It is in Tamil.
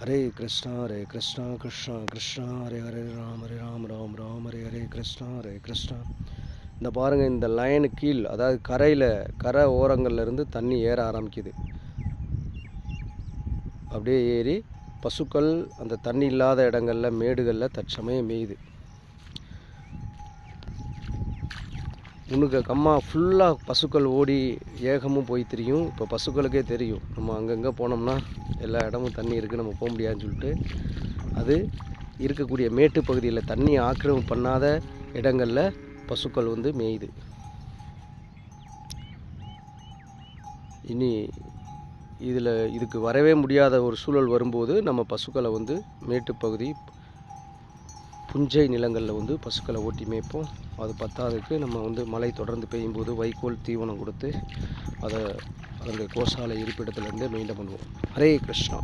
ஹரே கிருஷ்ணா ஹரே கிருஷ்ணா கிருஷ்ணா கிருஷ்ணா ஹரே ஹரே ராம் ஹரே ராம் ராம் ராம் ஹரே ஹரே கிருஷ்ணா ஹரே கிருஷ்ணா. இந்த பாருங்கள் இந்த லைனு கீழ் அதாவது கரையில் கரை ஓரங்கள்லேருந்து தண்ணி ஏற ஆரம்பிக்குது. அப்படியே ஏறி பசுக்கள் அந்த தண்ணி இல்லாத இடங்களில் மேடுகளில் தற்சமயம் மேயுது. முன்னுக்கு கம்மா ஃபுல்லாக பசுக்கள் ஓடி ஏகமும் போய் தெரியும். இப்போ பசுக்களுக்கே தெரியும். நம்ம அங்கங்கே போனோம்னா எல்லா இடமும் தண்ணி இருக்குது நம்ம போக முடியாதுன்னு சொல்லிட்டு. அது இருக்கக்கூடிய மேட்டு பகுதியில் தண்ணி ஆக்கிரமிப்பு பண்ணாத இடங்களில் பசுக்கள் வந்து மேயுது. இனி இதில் இதுக்கு வரவே முடியாத ஒரு சூழல் வரும்போது நம்ம பசுக்களை வந்து மேட்டுப்பகுதி புஞ்சை நிலங்களில் வந்து பசுக்களை ஓட்டி மேய்ப்போம். அது பத்தாததுக்கு நம்ம வந்து மழை தொடர்ந்து பெய்யும்போது வைக்கோல் தீவனம் கொடுத்து அதை அதனுடைய கோசாலை இருப்பிடத்துலேருந்தே மெயின்டைன் பண்ணுவோம். ஹரே கிருஷ்ணா.